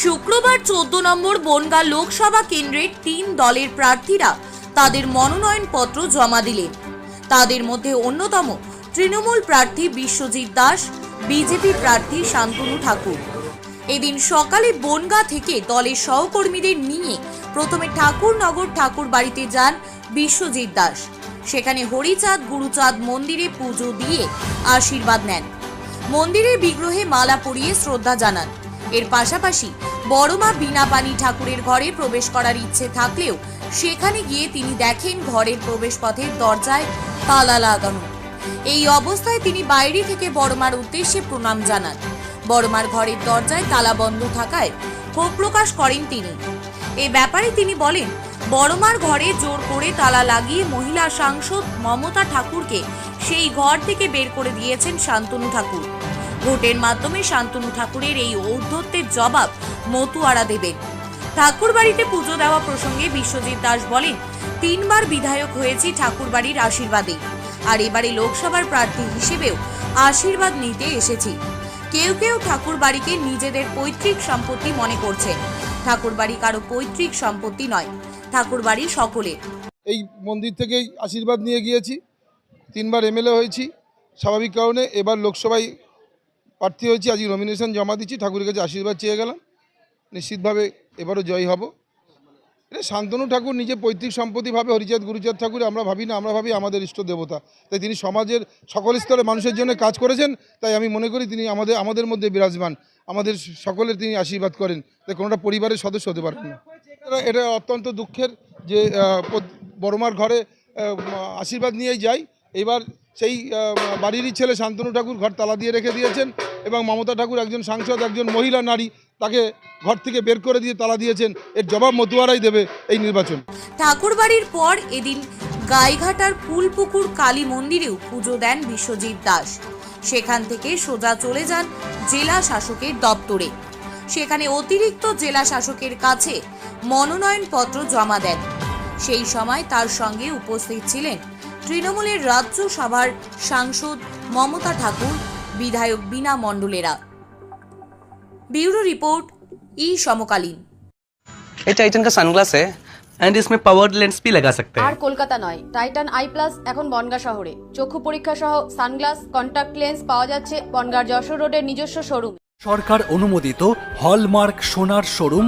শুক্রবার চোদ্দ নম্বর বনগা লোকসভা কেন্দ্রের তিন দলের প্রার্থীরা তাদের মনোনয়নপত্র জমা দিলেন তাদের মধ্যে অন্যতম তৃণমূল প্রার্থী বিশ্বজিৎ দাস, বিজেপি প্রার্থী শান্তনু ঠাকুর। এদিন সকালে বনগা থেকে দলের সহকর্মীদের নিয়ে প্রথমে ঠাকুরনগর ঠাকুর বাড়িতে যান বিশ্বজিৎ দাস। সেখানে হরিচাঁদ, গুরুচাঁদ মন্দিরে পুজো দিয়ে আশীর্বাদ নেন। মন্দিরের বিগ্রহে মালা পরিয়ে শ্রদ্ধা জানান। এর পাশাপাশি বড়মা বীণাপানি ঠাকুরের ঘরে প্রবেশ করার ইচ্ছে থাকলেও সেখানে গিয়ে তিনি দেখেন ঘরের প্রবেশপথের দরজায় তালা লাগানো। এই অবস্থায় তিনি বাইরে থেকে বড়মার উদ্দেশ্যে প্রণাম জানান। বড়মার ঘরের দরজায় তালা বন্ধ থাকায় ক্ষোভ প্রকাশ করেন তিনি। এ ব্যাপারে তিনি বলেন, বড়মার ঘরে জোর করে তালা লাগিয়ে মহিলা সাংসদ মমতা ঠাকুরকে সেই ঘর থেকে বের করে দিয়েছেন শান্তনু ঠাকুর। ভোটের মাধ্যমে শান্তনু ঠাকুরের এই ঔদ্ধত্যের জবাব মতুয়ারা দেবেন। ঠাকুর বাড়িতে পুজো দেওয়া প্রসঙ্গে বিশ্বজিৎ দাস বলেন, তিনবার বিধায়ক হয়েছি ঠাকুর বাড়ির আশীর্বাদে। আর এবারে লোকসভার প্রার্থী হিসেবেও আশীর্বাদ নিতে এসেছি। কেউ কেউ ঠাকুর বাড়িকে নিজেদের পৈতৃক সম্পত্তি মনে করছেন। ঠাকুর বাড়ি কারও পৈতৃক সম্পত্তি নয় ঠাকুর বাড়ি সকলের। এই মন্দির থেকেই আশীর্বাদ নিয়ে গিয়েছি। তিনবার এমএলএ হয়েছি, স্বাভাবিক কারণে এবার লোকসভায় প্রার্থী হয়েছি, আজকে নমিনেশন জমা দিচ্ছি, ঠাকুরের কাছে আশীর্বাদ চেয়ে গেলাম। নিশ্চিতভাবে এবারও জয় হব। এটা শান্তনু ঠাকুর নিজে পৈতৃক সম্পত্তি ভাবে, হরিচাঁদ, গুরুচাঁদ ঠাকুর আমরা ভাবি না, আমরা ভাবি আমাদের ইষ্ট দেবতা। তাই তিনি সমাজের সকল স্তরে মানুষের জন্য কাজ করেছেন, তাই আমি মনে করি তিনি আমাদের আমাদের মধ্যে বিরাজমান। আমাদের সকলের তিনি আশীর্বাদ করেন। তাই কোনোটা পরিবারের সদস্য হতে পারেন না। এটা- অত্যন্ত দুঃখের যে বড়মার ঘরে আশীর্বাদ নিয়েই যাই। এবার সেই বাড়িরই ছেলে শান্তনু ঠাকুর ঘর তালা দিয়ে রেখে দিয়েছেন এবং মমতা ঠাকুর একজন সাংসদ, একজন মহিলা নারী, তাকে ঘর থেকে বের করে দিয়ে তালা দিয়েছেন। এর জবাব মতুয়ারাই দেবে এই নির্বাচন। ঠাকুরবাড়ির পর এদিন গাইঘাটার ফুলপুকুর কালী মন্দিরেও পুজো দেন বিশ্বজিৎ দাস। সেখান থেকে সোজা চলে যান জেলা শাসকের দপ্তরে। সেখানে অতিরিক্ত জেলা শাসকের কাছে মনোনয়নপত্র জমা দেন। সেই সময় তার সঙ্গে উপস্থিত ছিলেন তৃণমূলের রাজ্য সভার সাংসদ মমতা ঠাকুর বিধায়ক বিনা মণ্ডলেরা ব্যুরো রিপোর্ট ই সমকালীন ये टाइटन का सनग्लास है एंड इसमें पावर लेंस भी लगा सकते আর हैं কলকাতা নয় টাইটান আই প্লাস এখন বনগা শহরে চক্ষু পরীক্ষা সহ সানগ্লাস কন্টাক্ট লেন্স পাওয়া যাচ্ছে বনগার যশোর রোডের নিজস্ব শোরুমে সরকার অনুমোদিত হলমার্ক সোনার শোরুম